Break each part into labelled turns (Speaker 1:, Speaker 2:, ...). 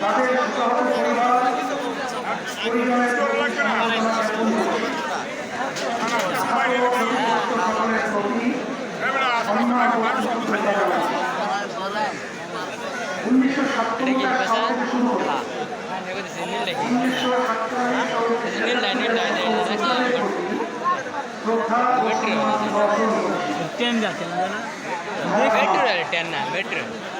Speaker 1: তাদের সকল পরিবার পরিবারের সকলের প্রতি উনিশশো সাতচল্লিশ সাল শুরু উনিশশো सातचल्लिस टेन जाते ना बेटर टेन ना बेटर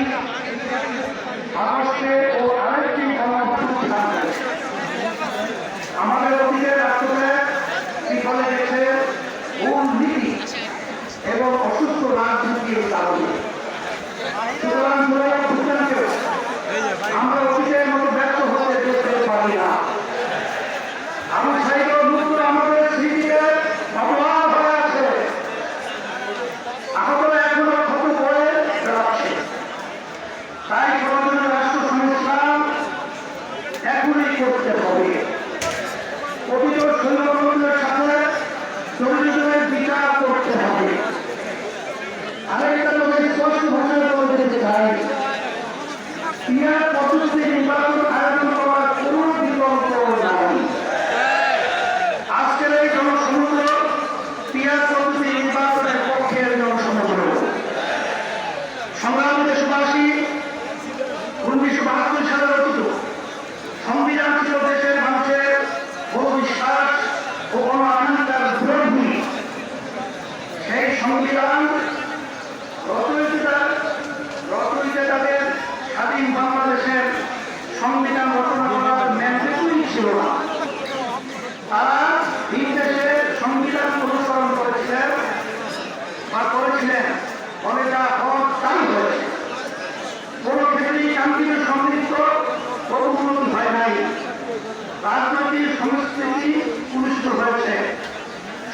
Speaker 1: রাজনৈতিক সংস্কৃতি পুরুষ্ট হয়েছে।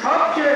Speaker 1: সবচেয়ে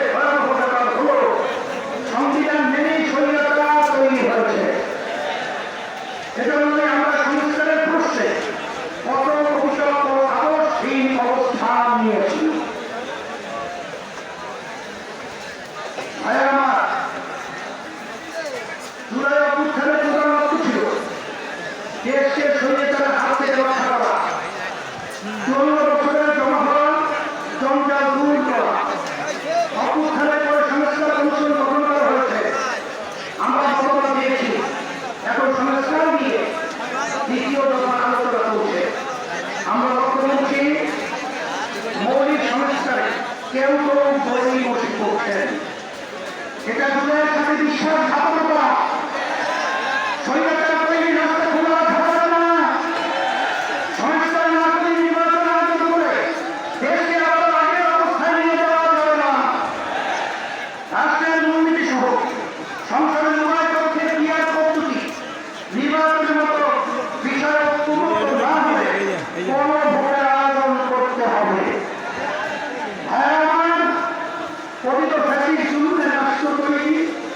Speaker 1: eu não vou em qualquer.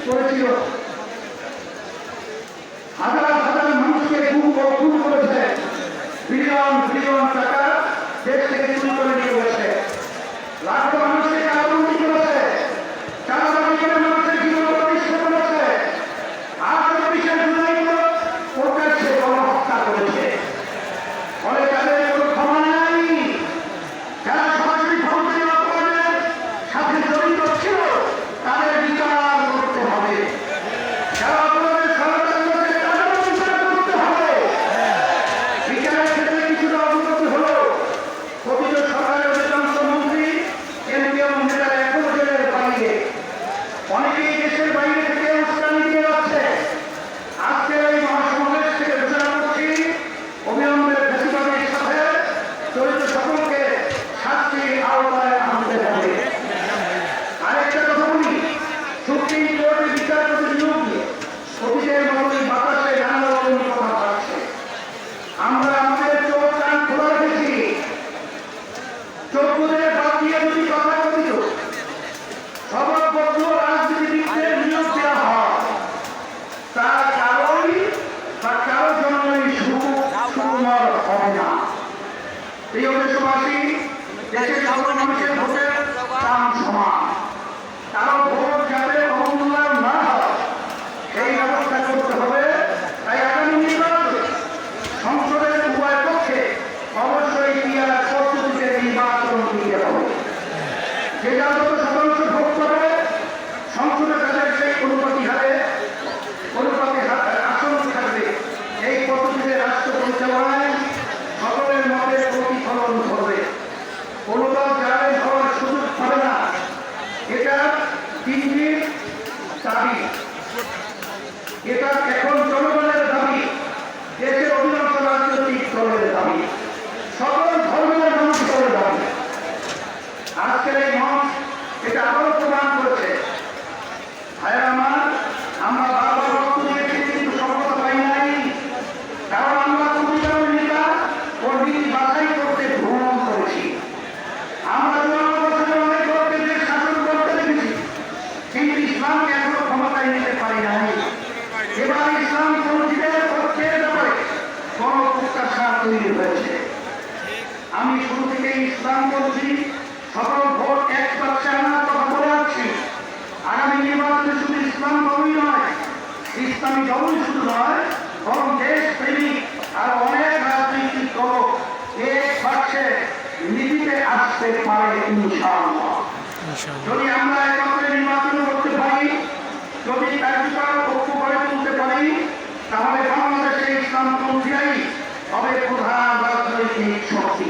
Speaker 1: করেছিল সাহাবা প্রিয় দেশবাসী, দেশের সকল মানুষের ভোটের দাম সমান। কারও ভোট যাতে অবমূল্যায়ন না হয়, সেই ব্যবস্থা করতে হবে। তাই আগামী নির্বাচনে সংসদের উভয় পক্ষে অবশ্যই পিয়ার পদ্ধতিতে নির্বাচন দিতে হবে। যে যার আমার, আমরা বারবার রক্ত নাই। কারণ আমরা কবিতার নেতা ও বাছাই করতে ভ্রমণ করেছি। তৈরি হয়েছে। আমি শুরু থেকে ইসলাম পন্থী সকল ভোট এক পাচ্ছে আনার কথা বলে আসছি আগামী নির্বাচনে শুধু ইসলাম দলই নয় ইসলামী দলই শুধু নয় বরং দেশ প্রেমিক আর অনেক রাজনৈতিক দল এক পাচ্ছে নীতিতে আসতে পারে ইনশাআল্লাহ। যদি আমরা একত্রে নির্বাচন করতে পারি যদি কার্যকর ঐক্য গড়ে তুলতে পারি তাহলে বাংলাদেশে ইসলামপন্থীরাই হবে প্রধান রাজনৈতিক শক্তি।